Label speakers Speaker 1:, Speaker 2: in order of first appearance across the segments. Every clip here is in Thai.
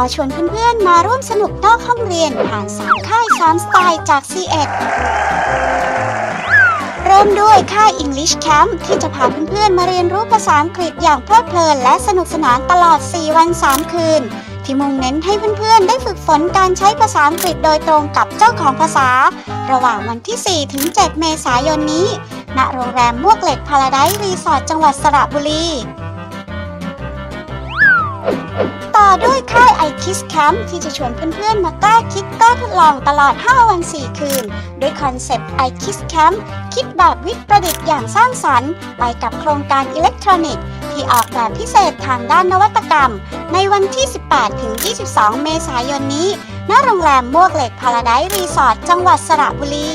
Speaker 1: อชวนเพื่อนๆ มาร่วมสนุกนอกห้องเรียนผ่านสามค่ายสามสไตล์จาก c ีเอ็ดเริ่มด้วยค่าย English Camp ที่จะพาเพื่อนๆ มาเรียนรู้ภาษาอังกฤษอย่างเพลิดเพลินและสนุกสนานตลอด 4 วัน 3 คืน ที่มุ่งเน้นให้เพื่อนๆ ได้ฝึกฝนการใช้ภาษาอังกฤษโดยตรงกับเจ้าของภาษา ระหว่างวันที่ 4 ถึง 7 เมษายนนี้ ณ โรงแรมมวกเหล็กพาราไดซ์รีสอร์ทจังหวัดสระบุรี อด้วยค่าย i k i s Camp ที่จะชวนเพื่อนๆ มากล้าคิดกล้าทดลองตลอด 5 วัน 4 คืน ด้วยคอนเซปต์ i k i s Camp คิดแบบวิทย์ประดิษฐ์อย่างสร้างสรรค์ไปกับโครงการอิเล็กทรอนิกส์ ที่ออกแบบพิเศษทางด้านนวัตกรรม ในวันที่ 18 ถึง 22 เมษายนนี้ ณ โรงแรมมวกเหล็กพาราไดซ์รีสอร์ทจังหวัดสระบุรี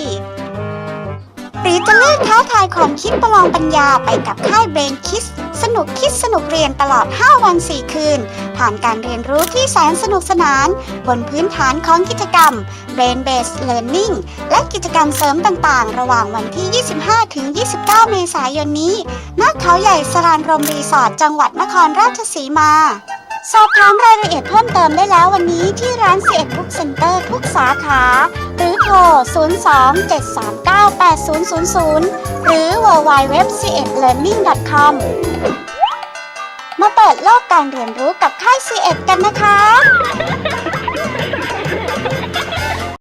Speaker 1: หรือจะเลือกท้าทายความคิดประลองปัญญาไปกับค่าย Brain Kids สนุกคิดสนุกเรียนตลอด 5 วัน 4 คืน ผ่านการเรียนรู้ที่แสนสนุกสนาน บนพื้นฐานของกิจกรรม Brain Based Learning และกิจกรรมเสริมต่างๆ ระหว่างวันที่ 25ถึง29 เมษายนนี้ณเขาใหญ่สรานรมรีสอร์ทจังหวัดนครราชสีมาสอบถามรายละเอียดเพิ่มเติมได้แล้ววันนี้ที่ร้านเสียบุ๊กเซ็นเตอร์ทุกสาขา หรือโทร 0 2 7 3 9 000 หรือ www c 1 learning com มาเปิดโลกการเรียนรู้กับค่าย C1 กันนะคะ